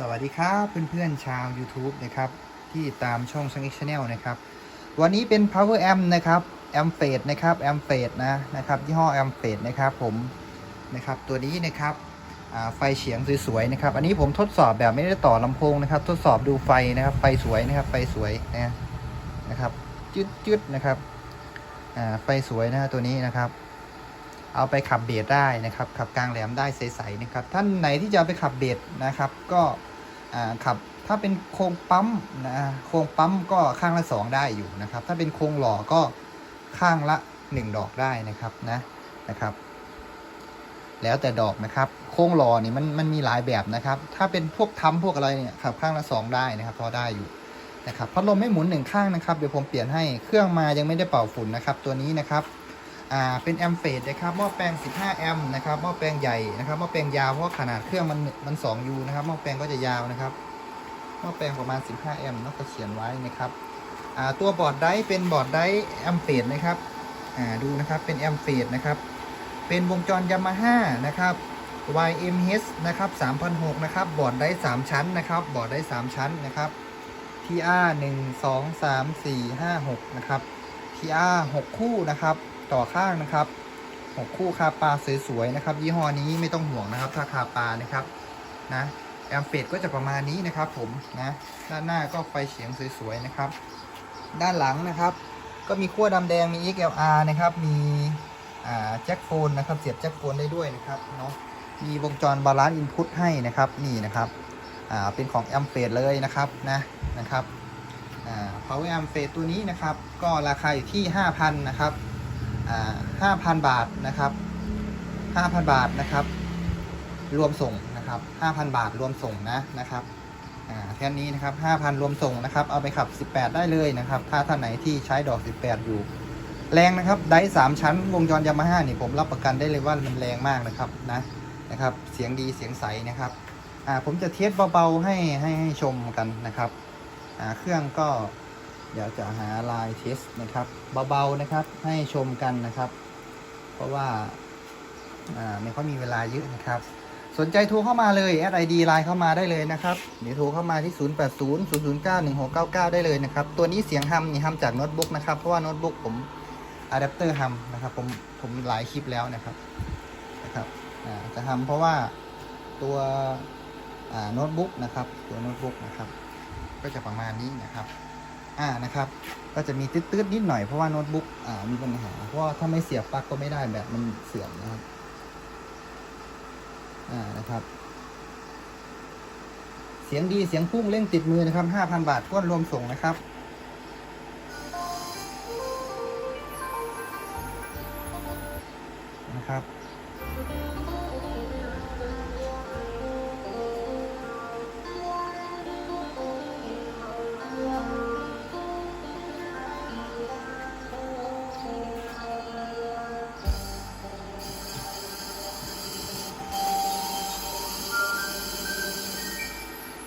สวัสดีครับเพื่อนๆชาว YouTube นะครับที่ตามช่องช่าง X Channel นะครับวันนี้เป็น Power Amp นะครับ Amp f a d นะครับ Amp f a d นะนะครับยี่ห้อ Amp f a d นะครับผมนะครับตัวนี้นะครับไฟเฉียงสวยๆนะครับ อันนี้ผมทดสอบแบบไม่ได้ต่อลำโพงนะครับ ทดสอบดูไฟนะครับไฟสวยนะครับไฟสวยนะนะครับจืดๆนะครับไฟสวยนะฮะตัวนี้นะครับ เอาไปขับเบสได้นะครับ ขับกลางแหลมได้ใสๆนะครับ ท่านไหนที่จะไปขับเบสนะครับ ก็ขับถ้าเป็นโครงปั๊มนะโครงปั๊มก็ข้างละสองได้อยู่นะครับ ถ้าเป็นโครงหล่อก็ข้างละหนึ่งดอกได้นะครับนะนะครับ แล้วแต่ดอกนะครับ โครงหล่อนี่มันมันมีหลายแบบนะครับ ถ้าเป็นพวกทำพวกอะไรเนี่ยขับข้างละสองได้นะครับ พอได้อยู่นะครับพัดลมไม่หมุนหนึ่งข้างนะครับเดี๋ยวผมเปลี่ยนให้เครื่องมายังไม่ได้เป่าฝุ่นนะครับ ตัวนี้นะครับ อ่าเป็นแอมเฟดนะครับหม้อแปลง 15 แอมป์นะครับหม้อแปลงใหญ่นะครับหม้อแปลงยาวเพราะขนาดเครื่องมันมัน2ยูนะครับหม้อแปลงก็จะยาวนะครับหม้อแปลงประมาณ 15 แอมป์เนาะก็เขียนไว้นะครับอ่าตัวบอร์ดไดร์เป็นบอร์ดไดร์แอมเฟดนะครับอ่าดูนะครับเป็นแอมเฟดนะครับเป็นวงจรยามาฮ่านะครับ YMH นะครับ3,006นะครับ บอร์ดไดร์3ชั้นนะครับ บอร์ดไดร์3ชั้นนะครับ TR 1 2 3 4 5 6 นะครับ TR 6 คู่นะครับ ต่อข้างนะครับหกคู่คาปลาสวยๆนะครับ ยี่ห้อนี้ไม่ต้องห่วงนะครับ ถ้าคาปลานะครับนะแอมเฟดก็จะประมาณนี้นะครับ ผมนะด้านหน้าก็ไฟเฉียงสวยๆนะครับ ด้านหลังนะครับ ก็มีขั้วดำแดงมี XLR นะครับ มีแจ็คโฟนนะครับ เสียบแจ็คโฟนได้ด้วยนะครับเนาะมีวงจรบาลานซ์อินพุตให้นะครับนี่นะครับเป็นของแอมเฟดเลยนะครับนะนะครับ power amp ตัวนี้นะครับ ก็ราคาอยู่ที่ 5,000 นะครับ ห้าพันบาทนะครับห้าพันบาทนะครับ รวมส่งนะครับห้าพันบาทรวมส่งนะนะครับอ่าแค่นี้นะครับห้าพันรวมส่งนะครับ เอาไปขับสิบแปดได้เลยนะครับ ถ้าท่านไหนที่ใช้ดอกสิบแปดอยู่ แรงนะครับ ไดสามชั้นวงจรยามาฮ่านี่ผมรับประกันได้เลยว่ามันแรงมากนะครับนะนะครับ เสียงดีเสียงใสนะครับอ่าผมจะเทสเบาๆให้ให้ให้ชมกันนะครับอ่าเครื่องก็ เดี๋ยวจะหาลายเทสนะครับเบาๆนะครับให้ชมกันนะครับ เพราะว่าไม่ค่อยมีเวลาเยอะนะครับ สนใจโทรเข้ามาเลยแอดไอดีไลน์เข้ามาได้เลยนะครับเดี๋ยวโทรเข้ามาที่ 0 8 0 0 0 9 1 6 9 9 ได้เลยนะครับ ตัวนี้เสียงฮัมนี่ฮัมจากโน้ตบุ๊กนะครับเพราะว่าโน้ตบุ๊กผมอะแดปเตอร์ฮัมนะครับผมผมหลายคลิปแล้วนะครับนะครับจะฮัมเพราะว่าตัวโน้ตบุ๊กนะครับ ตัวโน้ตบุ๊กนะครับ ก็จะประมาณนี้นะครับ อ่านะครับ ก็จะมีตืดๆนิดหน่อยเพราะว่าโน้ตบุ๊กอ่ามีปัญหา เพราะว่าถ้าไม่เสียบปลั๊กก็ไม่ได้แบบมันเสื่อมนะครับอ่านะครับ เสียงดีเสียงพุ่งเล่นติดมือนะครับห้าพันบาทท้วนรวมส่งนะครับนะครับ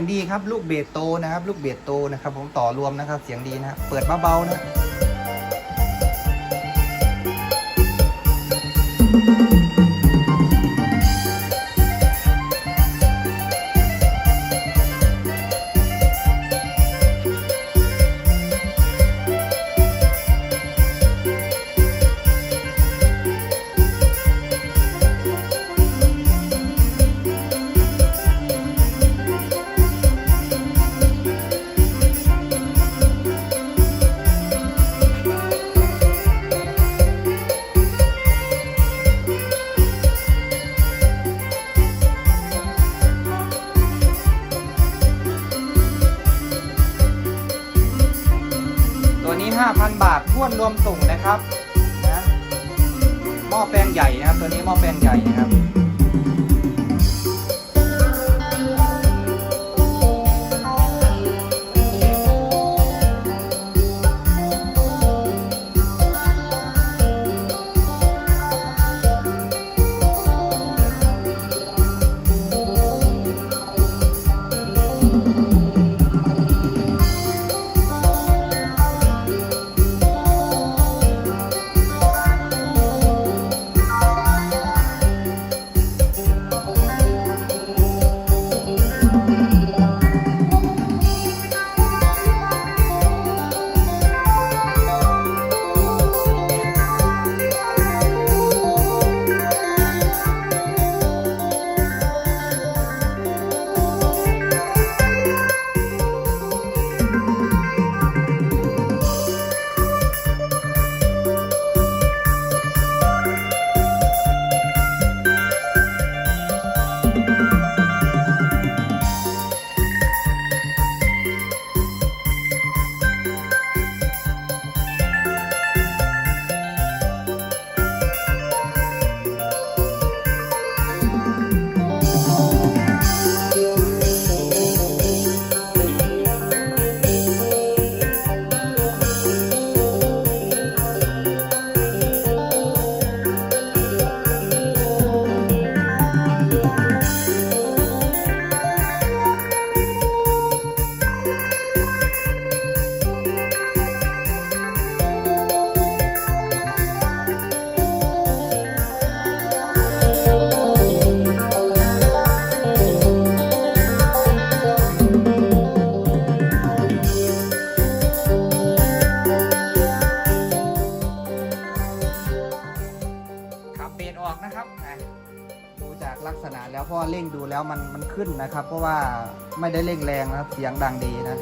ยงดีครับ ลูกเบสโตนะครับ ลูกเบสโตนะครับ ผมต่อรวมนะครับ เสียงดีนะครับเปิดเบาๆนะ รวมส่งนะครับนะหม้อแปลงใหญ่นะครับ ตัวนี้หม้อแปลงใหญ่นะครับ ขึ้นนะครับ เพราะว่าไม่ได้เร่งแรงนะครับเสียงดังดีนะ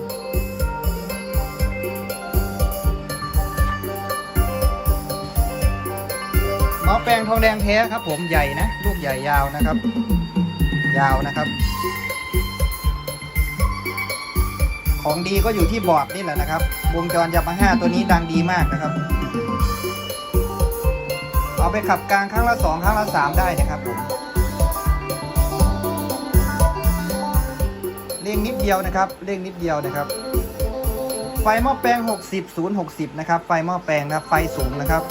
หมอแปลงทองแดงแท้ครับ ผมใหญ่นะลูกใหญ่ยาวนะครับ ยาวนะครับ ของดีก็อยู่ที่บอร์ดนี่แหละนะครับวงจรยามาฮ่าตัวนี้ดังดีมากนะครับ เอาไปขับกลางครั้งละสองครั้งละสามได้นะครับผม ร่งนิดเดียวนะครับเร่งนิดเดียวนะครับ ไฟหม้อแปลง 60 0 60 นะครับ ไฟหม้อแปลงนะไฟสูงนะครับ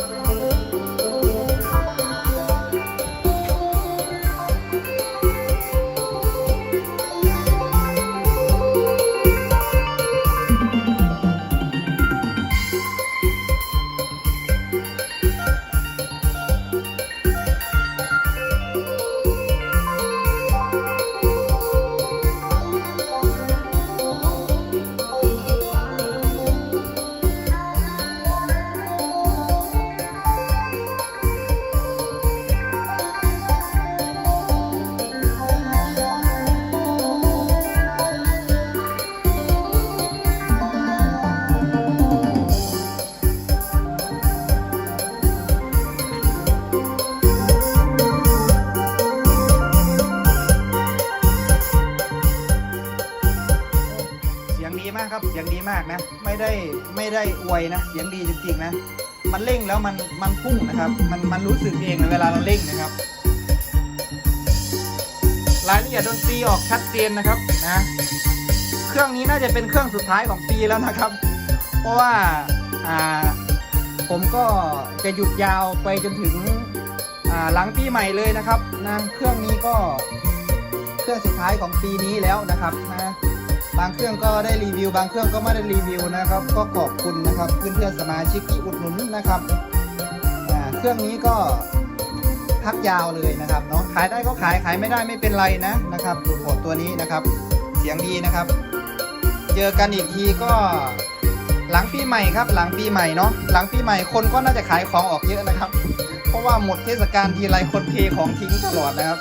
สียงดีมากนะ ไม่ได้ไม่ได้อวยนะ เสียงดีจริงๆนะ มันเร่งแล้วมันมันพุ่งนะครับ มันมันรู้สึกเองนเวลาเราเร่งนะครับ รายละเอียดดนตรีออกชัดเจนนะครับนะ เครื่องนี้น่าจะเป็นเครื่องสุดท้ายของปีแล้วนะครับ เพราะว่าอ่าผมก็จะหยุดยาวไปจนถึงหลังปีใหม่เลยนะครับนะเครื่องนี้ก็เครื่องสุดท้ายของปีนี้แล้วนะครับนะ บางเครื่องก็ได้รีวิว บางเครื่องก็ไม่ได้รีวิวนะครับ ก็ขอบคุณนะครับเพื่อนๆสมาชิกที่อุดหนุนนะครับเครื่องนี้ก็พักยาวเลยนะครับเนาะขายได้ก็ขายขายไม่ได้ไม่เป็นไรนะนะครับดูโหดตัวนี้นะครับ เสียงดีนะครับ เจอกันอีกทีก็หลังปีใหม่ครับ หลังปีใหม่เนาะหลังปีใหม่คนก็น่าจะขายของออกเยอะนะครับ เพราะว่าหมดเทศกาลทีไรคนเทของทิ้งตลอดนะครับ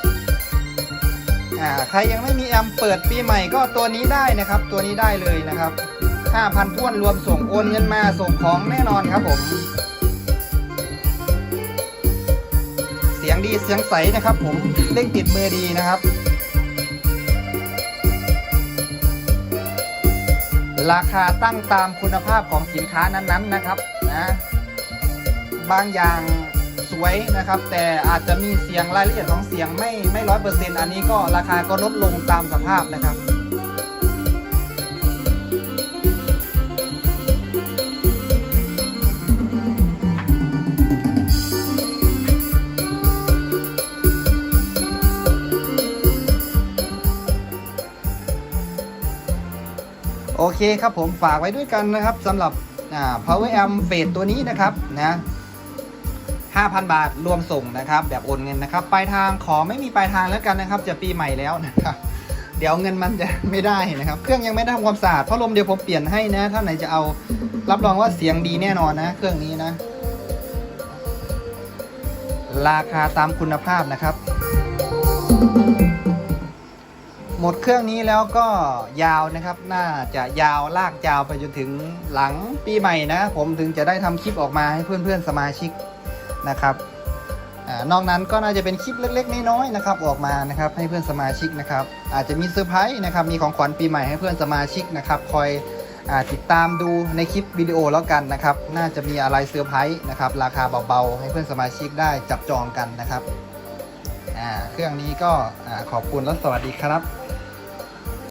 อ่าใครยังไม่มีแอมเปิดปีใหม่ก็ตัวนี้ได้นะครับ ตัวนี้ได้เลยนะครับ5,000ท้วนรวมส่งโอนเงินมาส่งของแน่นอนครับผม เสียงดีเสียงใสนะครับผมเร่งติดมือดีนะครับ ราคาตั้งตามคุณภาพของสินค้านั้นๆนะครับนะบางอย่าง สวยนะครับ แต่อาจจะมีเสียงรายละเอียดของเสียงไม่ไม่ร้อยเปอร์เซ็นต์อันนี้ก็ราคาก็ลดลงตามสภาพนะครับโอเคครับผมฝากไว้ด้วยกันนะครับสำหรับอ่า power amp เฟสตัวนี้นะครับนะ 5,000 บาทรวมส่งนะครับ แบบโอนเงินนะครับปลายทางขอไม่มีปลายทางแล้วกันนะครับ จะปีใหม่แล้วนะครับเดี๋ยวเงินมันจะไม่ได้นะครับ เครื่องยังไม่ได้ทำความสะอาดพัดลมเดี๋ยวผมเปลี่ยนให้นะถ้าไหนจะเอารับรองว่าเสียงดีแน่นอนนะ เครื่องนี้นะ ราคาตามคุณภาพนะครับ หมดเครื่องนี้แล้วก็ยาวนะครับ น่าจะยาวลากยาวไปจนถึงหลังปีใหม่นะ ผมถึงจะได้ทำคลิปออกมาให้เพื่อนๆสมาชิก นะครับอานอกนั้นก็น่าจะเป็นคลิปเล็กๆน้อยๆนะครับออกมานะครับให้เพื่อนสมาชิกนะครับอาจจะมีเซอร์ไพรส์นะครับมีของขวัญปีใหม่ให้เพื่อนสมาชิกนะครับคอยอติดตามดูในคลิปวิดีโอแล้วกันนะครับน่าจะมีอะไรเซอร์ไพรส์นะครับราคาเบาๆ ให้เพื่อนสมาชิกได้จับจองกันนะครับอเครื่องนี้ก็อขอบคุณและสวัสดีครับ